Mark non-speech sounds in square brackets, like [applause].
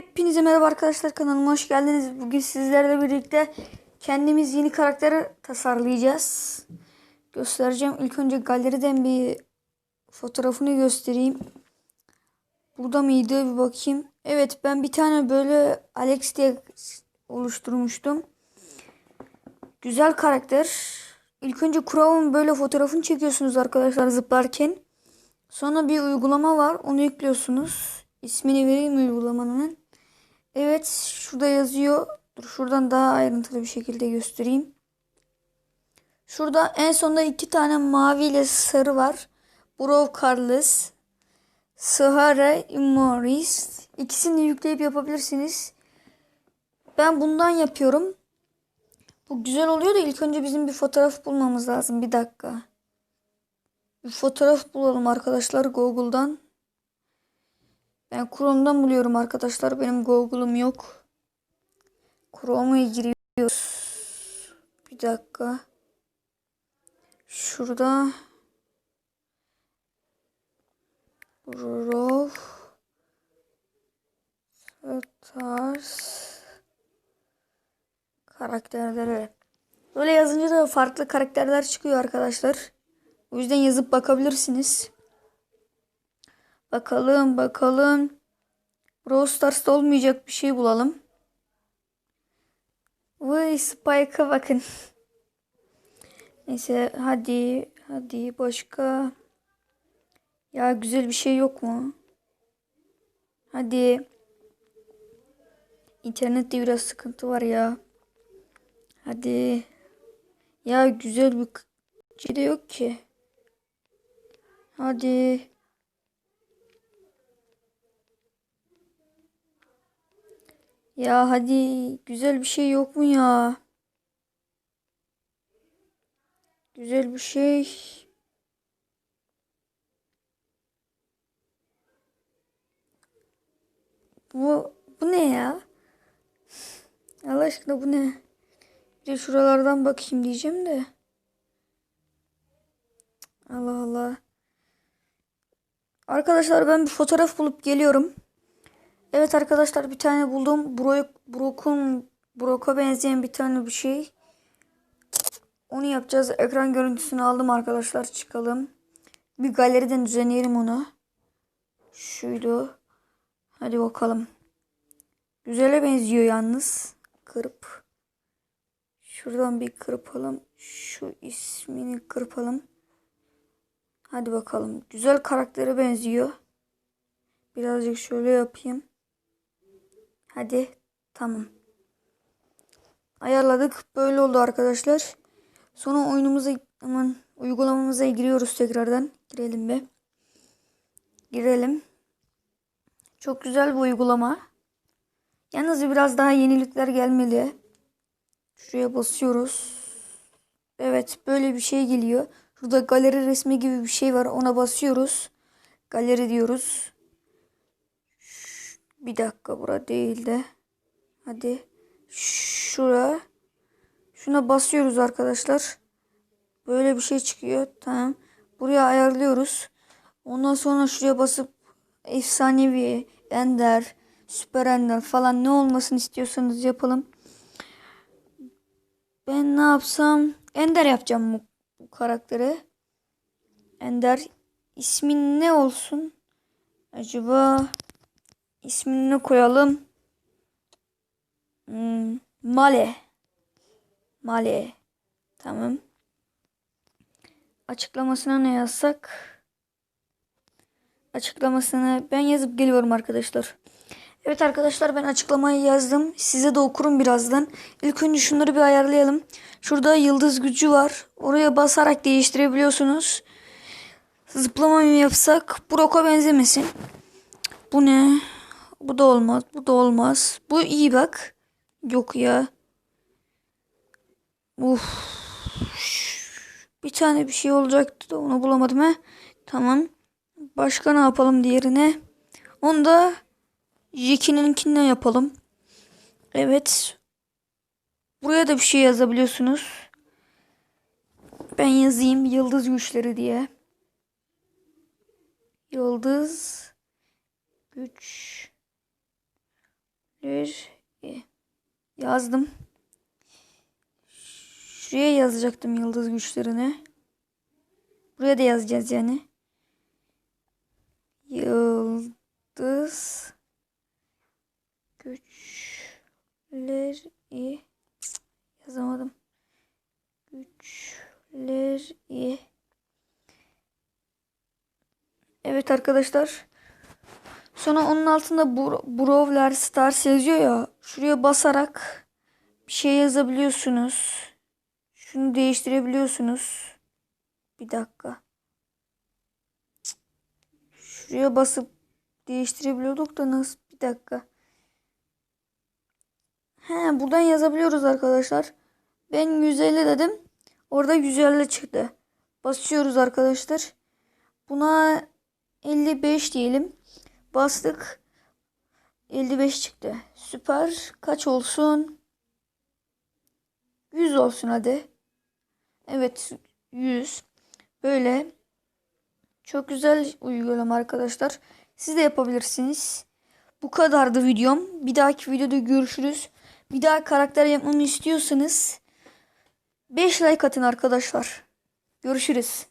Hepinize merhaba arkadaşlar kanalıma hoş geldiniz. Bugün sizlerle birlikte kendimiz yeni karakteri tasarlayacağız. Göstereceğim. İlk önce galeriden bir fotoğrafını göstereyim. Burada mıydı bir bakayım. Evet ben bir tane böyle Alex diye oluşturmuştum. Güzel karakter. İlk önce Chrome'un böyle fotoğrafını çekiyorsunuz arkadaşlar zıplarken. Sonra bir uygulama var. Onu yüklüyorsunuz. İsmini vereyim uygulamanın. Evet şurada yazıyor. Dur şuradan daha ayrıntılı bir şekilde göstereyim. Şurada en sonda iki tane mavi ile sarı var. Brov Carlos. Sahara Immoris. İkisini yükleyip yapabilirsiniz. Ben bundan yapıyorum. Bu güzel oluyor da ilk önce bizim bir fotoğraf bulmamız lazım. Bir dakika. Bir fotoğraf bulalım arkadaşlar Google'dan. Ben Chrome'dan buluyorum arkadaşlar. Benim Google'um yok. Chrome'a giriyoruz. Bir dakika. Şurada Raw Stars karakterleri. Böyle yazınca da farklı karakterler çıkıyor arkadaşlar. O yüzden yazıp bakabilirsiniz. Bakalım bakalım. Brawl Stars'ta olmayacak bir şey bulalım. Vay Spike'a bakın. [laughs] Neyse hadi hadi başka. Ya güzel bir şey yok mu? Hadi. İnternette biraz sıkıntı var ya. Hadi. Ya güzel bir şey de yok ki. Hadi. Ya hadi güzel bir şey yok mu ya? Güzel bir şey. Bu bu ne ya? Allah aşkına bu ne? Bir de şuralardan bakayım diyeceğim de. Allah Allah. Arkadaşlar ben bir fotoğraf bulup geliyorum. Evet arkadaşlar bir tane buldum. Brok, Brok'un Brok'a benzeyen bir tane bir şey. Onu yapacağız. Ekran görüntüsünü aldım arkadaşlar. Çıkalım. Bir galeriden düzenleyelim onu. Şuydu. Hadi bakalım. Güzele benziyor yalnız. Kırıp. Şuradan bir kırpalım. Şu ismini kırpalım. Hadi bakalım. Güzel karaktere benziyor. Birazcık şöyle yapayım. Hadi. Tamam. Ayarladık. Böyle oldu arkadaşlar. Sonra oyunumuza hemen uygulamamıza giriyoruz tekrardan. Girelim be. Girelim. Çok güzel bir uygulama. Yalnız biraz daha yenilikler gelmeli. Şuraya basıyoruz. Evet böyle bir şey geliyor. Şurada galeri resmi gibi bir şey var. Ona basıyoruz. Galeri diyoruz. Bir dakika bura değil de. Hadi. Şura. Şuna basıyoruz arkadaşlar. Böyle bir şey çıkıyor. Tamam. Buraya ayarlıyoruz. Ondan sonra şuraya basıp efsanevi, ender, süper ender falan ne olmasını istiyorsanız yapalım. Ben ne yapsam? Ender yapacağım bu, bu karaktere. Ender ismin ne olsun? Acaba ismini koyalım? Hmm, Male. Male. Tamam. Açıklamasına ne yazsak? Açıklamasını ben yazıp geliyorum arkadaşlar. Evet arkadaşlar ben açıklamayı yazdım. Size de okurum birazdan. İlk önce şunları bir ayarlayalım. Şurada yıldız gücü var. Oraya basarak değiştirebiliyorsunuz. Zıplama yapsak? Brock'a benzemesin. Bu ne? Bu da olmaz. Bu da olmaz. Bu iyi bak. Yok ya. Uf. Bir tane bir şey olacaktı da onu bulamadım he. Tamam. Başka ne yapalım diğerine? Onu da Jackie'ninkinden yapalım. Evet. Buraya da bir şey yazabiliyorsunuz. Ben yazayım yıldız güçleri diye. Yıldız güç Ler i. Yazdım. Şuraya yazacaktım yıldız güçlerini. Buraya da yazacağız yani. Yıldız güçleri yazamadım. Güçleri Evet arkadaşlar. Sonra onun altında Brawler Stars yazıyor ya. Şuraya basarak bir şey yazabiliyorsunuz. Şunu değiştirebiliyorsunuz. Bir dakika. Şuraya basıp değiştirebiliyorduk da nasıl? Bir dakika. He, buradan yazabiliyoruz arkadaşlar. Ben 150 dedim. Orada 150 çıktı. Basıyoruz arkadaşlar. Buna 55 diyelim. Bastık. 55 çıktı. Süper. Kaç olsun? 100 olsun hadi. Evet 100. Böyle. Çok güzel uygulama arkadaşlar. Siz de yapabilirsiniz. Bu kadardı videom. Bir dahaki videoda görüşürüz. Bir daha karakter yapmamı istiyorsanız 5 like atın arkadaşlar. Görüşürüz.